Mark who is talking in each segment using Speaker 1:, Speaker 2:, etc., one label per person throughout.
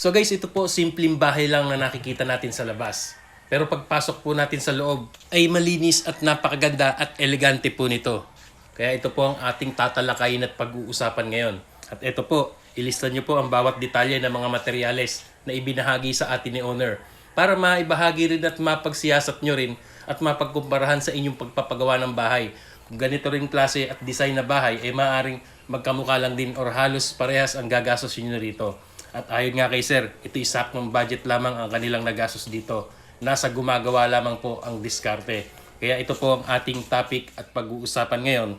Speaker 1: So guys, ito po simpleng bahay lang na nakikita natin sa labas. Pero pagpasok po natin sa loob ay malinis at napakaganda at elegante po nito. Kaya ito po ang ating tatalakayin at pag-uusapan ngayon. At ito po, ilista niyo po ang bawat detalye ng mga materyales na ibinahagi sa atin ni owner para maibahagi rin at mapagsiyasat nyo rin at mapagkumparahan sa inyong pagpapagawa ng bahay. Kung ganito rin klase at design na bahay ay maaaring magkamukha lang din or halos parehas ang gagastos nyo rito. At ayon nga kay sir, ito isaktong budget lamang ang kanilang nagastos dito. Nasa gumagawa lamang po ang diskarte. Kaya ito po ang ating topic at pag-uusapan ngayon.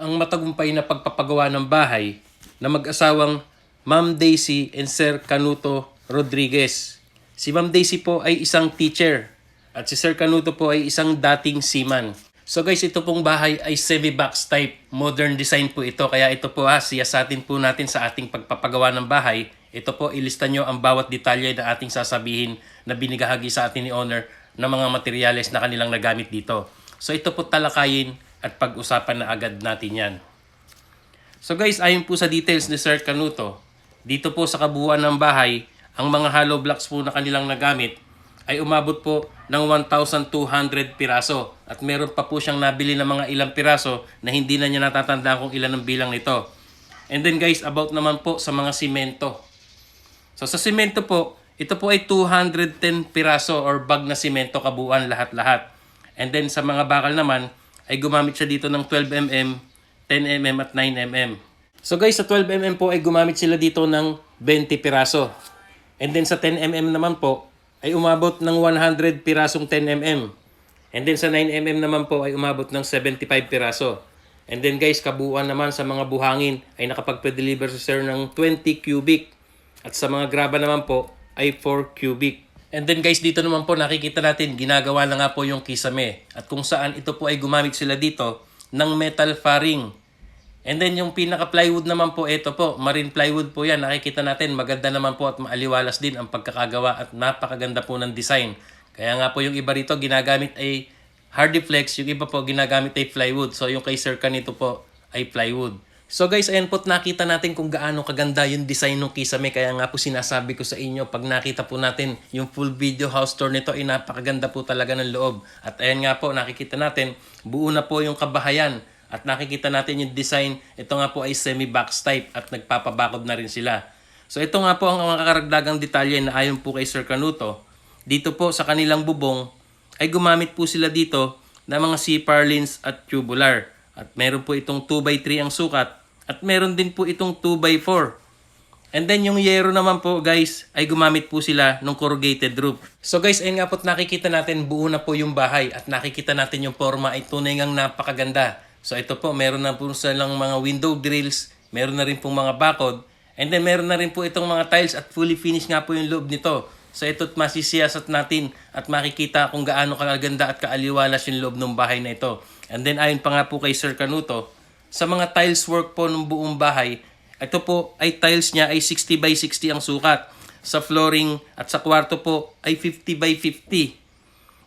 Speaker 1: Ang matagumpay na pagpapagawa ng bahay na mag-asawang Ma'am Daisy and Sir Canuto Rodriguez. Si Ma'am Daisy po ay isang teacher at si Sir Canuto po ay isang dating seaman. So guys, ito pong bahay ay semi-box type. Modern design po ito. Kaya ito po ha, siyasatin po natin sa ating pagpapagawa ng bahay. Ito po, ilista nyo ang bawat detalye na ating sasabihin na binigahagi sa atin ni owner ng mga materyales na kanilang nagamit dito. So ito po talakayin at pag-usapan na agad natin yan. So guys, ayon po sa details ni Sir Canuto, dito po sa kabuuan ng bahay, ang mga hollow blocks po na kanilang nagamit ay umabot po ng 1,200 piraso. At meron pa po siyang nabili ng mga ilang piraso na hindi na niya natatandaan kung ilan ang bilang nito. And then guys, about naman po sa mga simento. So sa simento po, ito po ay 210 piraso or bag na simento kabuuan lahat-lahat. And then sa mga bakal naman, ay gumamit siya dito ng 12mm, 10mm at 9mm. So guys, sa 12mm po ay gumamit sila dito ng 20 piraso. And then sa 10mm naman po, ay umabot ng 100 pirasong 10mm. And then sa 9mm naman po ay umabot ng 75 piraso. And then guys, kabuuan naman sa mga buhangin ay nakapagpe-deliver si sir ng 20 cubic. At sa mga graba naman po ay 4 cubic. And then guys, dito naman po nakikita natin, ginagawa na nga po yung kisame. At kung saan ito po ay gumamit sila dito ng metal faring. And then yung pinaka plywood naman po, ito po, marine plywood po yan. Nakikita natin, maganda naman po at maaliwalas din ang pagkakagawa at napakaganda po ng design. Kaya nga po yung iba rito ginagamit ay Hardiflex, yung iba po ginagamit ay plywood. So yung kay Sir Kanito po ay plywood. So guys, ayan po nakita natin kung gaano kaganda yung design ng kisame. Kaya nga po sinasabi ko sa inyo, pag nakita po natin yung full video house tour nito, ay napakaganda po talaga ng loob. At ayan nga po, nakikita natin, buo na po yung kabahayan. At nakikita natin yung design, ito nga po ay semi-box type at nagpapabakod na rin sila. So ito nga po ang mga karagdagang detalye na ayon po kay Sir Canuto. Dito po sa kanilang bubong ay gumamit po sila dito ng mga C-purlins at tubular. At meron po itong 2x3 ang sukat at meron din po itong 2x4. And then yung yero naman po guys ay gumamit po sila ng corrugated roof. So guys ayun nga po nakikita natin buo na po yung bahay at nakikita natin yung forma ay tunay ngang napakaganda. So ito po meron na po silang mga window grills, meron na rin pong mga bakod, and then meron na rin po itong mga tiles at fully finished nga po yung loob nito. So ito't masisiyasat natin at makikita kung gaano kaganda at kaaliwalas yung loob ng bahay na ito. And then ayon pa nga po kay Sir Canuto, sa mga tiles work po ng buong bahay, ito po ay tiles niya ay 60 by 60 ang sukat. Sa flooring at sa kwarto po ay 50 by 50.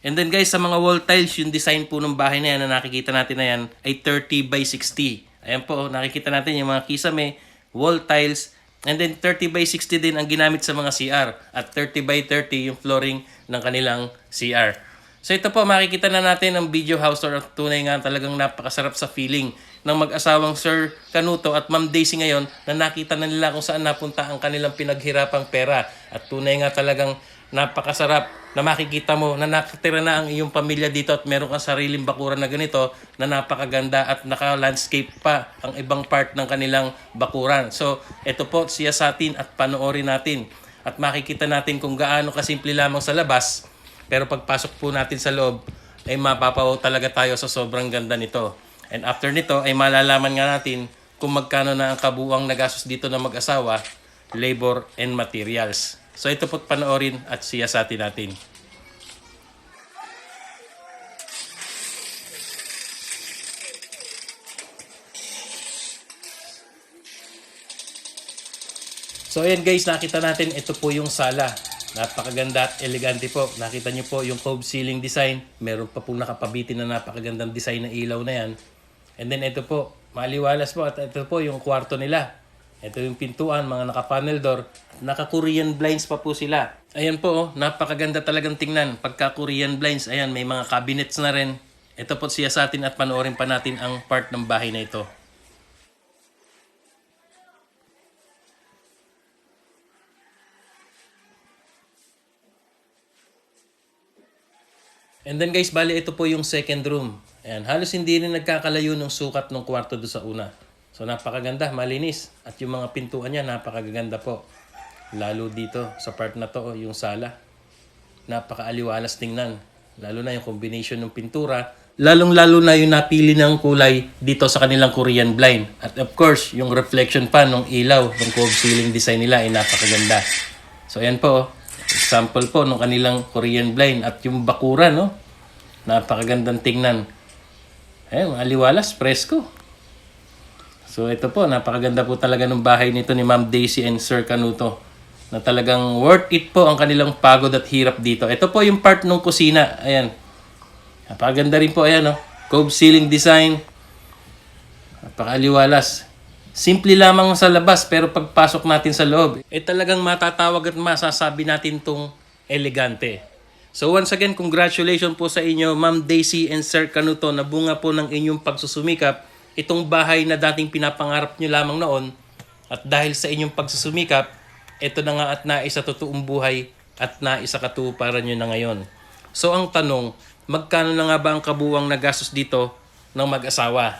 Speaker 1: And then guys, sa mga wall tiles, yung design po ng bahay na yan na nakikita natin na yan ay 30 by 60. Ayan po, nakikita natin yung mga kisame, wall tiles, and then 30 by 60 din ang ginamit sa mga CR. At 30 by 30 yung flooring ng kanilang CR. So ito po, makikita na natin ang video house tour at tunay nga talagang napakasarap sa feeling ng mag-asawang Sir Canuto at Ma'am Daisy ngayon na nakita na nila kung saan napunta ang kanilang pinaghirapang pera. At tunay nga talagang napakasarap na makikita mo na nakatira na ang iyong pamilya dito at meron kang sariling bakuran na ganito na napakaganda at naka-landscape pa ang ibang part ng kanilang bakuran. So, ito po siya sa atin at panoorin natin at makikita natin kung gaano kasimple lamang sa labas pero pagpasok po natin sa loob ay mapapawaw talaga tayo sa sobrang ganda nito. And after nito ay malalaman nga natin kung magkano na ang kabuuang nagastos dito ng mag-asawa, labor and materials. So ito po't panoorin at siyasatin natin. So ayan guys, nakita natin ito po yung sala. Napakaganda at elegante po. Nakita niyo po yung cove ceiling design. Meron pa pong nakapabitin na napakagandang design na ilaw na yan. And then ito po, maliwalas po at ito po yung kwarto nila. Ito yung pintuan, mga naka-panel door. Naka-Korean blinds pa po sila. Ayan po, oh, napakaganda talagang tingnan. Pagka-Korean blinds, ayan, may mga cabinets na rin. Ito po siya sa atin at panoorin pa natin ang part ng bahay na ito. And then guys, bali ito po yung second room. Ayan, halos hindi rin nagkakalayo ng sukat ng kwarto do sa una. So napakaganda, malinis. At yung mga pintuan niya, napakaganda po. Lalo dito, sa part na to, yung sala. Napakaaliwalas tingnan. Lalo na yung combination ng pintura. Lalong-lalo na yung napili ng kulay dito sa kanilang Korean blind. At of course, yung reflection pa ng ilaw, ng cove ceiling design nila ay napakaganda. So ayan po, oh. example po ng kanilang Korean blind at yung bakura, no? Napakagandang tingnan. Ayun, aliwalas, presko. So ito po, napakaganda po talaga ng bahay nito ni Ma'am Daisy and Sir Canuto. Na talagang worth it po ang kanilang pagod at hirap dito. Ito po yung part ng kusina. Ayan. Napakaganda rin po, ayan, oh. Cove ceiling design. Napakaliwalas. Simple lamang sa labas, pero pagpasok natin sa loob, eh talagang matatawag at masasabi natin tong elegante. So once again, congratulations po sa inyo, Ma'am Daisy and Sir Canuto, na bunga po ng inyong pagsusumikap. Itong bahay na dating pinapangarap nyo lamang noon, at dahil sa inyong pagsusumikap, ito na nga at naisa totoong buhay at naisa katuparan nyo na ngayon. So ang tanong, magkano na nga ba ang kabuwang na gastos dito ng mag-asawa?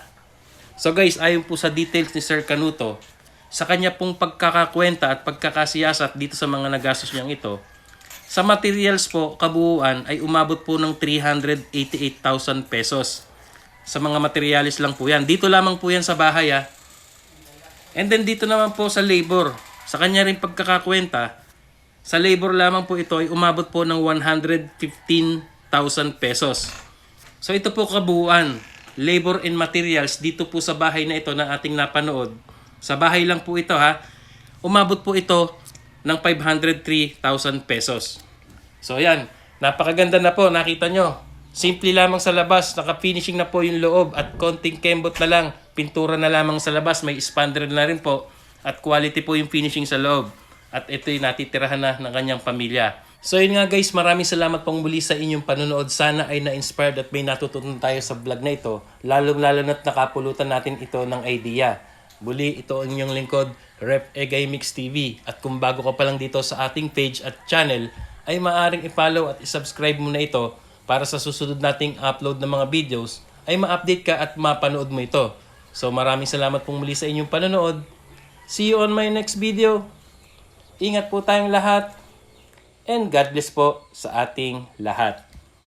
Speaker 1: So guys, ayon po sa details ni Sir Canuto, sa kanya pong pagkakakwenta at pagkakasiyasat dito sa mga nagastos niyang ito, sa materials po, kabuuan ay umabot po ng 388,000 pesos. Sa mga materials lang po yan. Dito lamang po yan sa bahay ah. And then dito naman po sa labor. Sa kanya rin pagkakakwenta, sa labor lamang po ito ay umabot po ng 115,000 pesos. So ito po kabuuan, labor and materials dito po sa bahay na ito na ating napanood. Sa bahay lang po ito ha. Umabot po ito ng 503,000 pesos. So yan, napakaganda na po, nakita nyo. Simple lamang sa labas, naka-finishing na po yung loob at konting kembot na lang, pintura na lamang sa labas, may expander na rin po at quality po yung finishing sa loob. At ito yung natitirahan na ng kanyang pamilya. So yun nga guys, maraming salamat pong muli sa inyong panonood. Sana ay na-inspired at may natutunan tayo sa vlog na ito. Lalong-lalo na't nakapulutan natin ito ng idea. Muli, ito ang inyong lingkod, Rep Egay Mix TV. At kung bago ka pa lang dito sa ating page at channel, ay maaring i-follow at i-subscribe mo na ito para sa susunod nating upload ng mga videos ay ma-update ka at mapanood mo ito. So maraming salamat pong muli sa inyong panonood. See you on my next video. Ingat po tayong lahat. And God bless po sa ating lahat.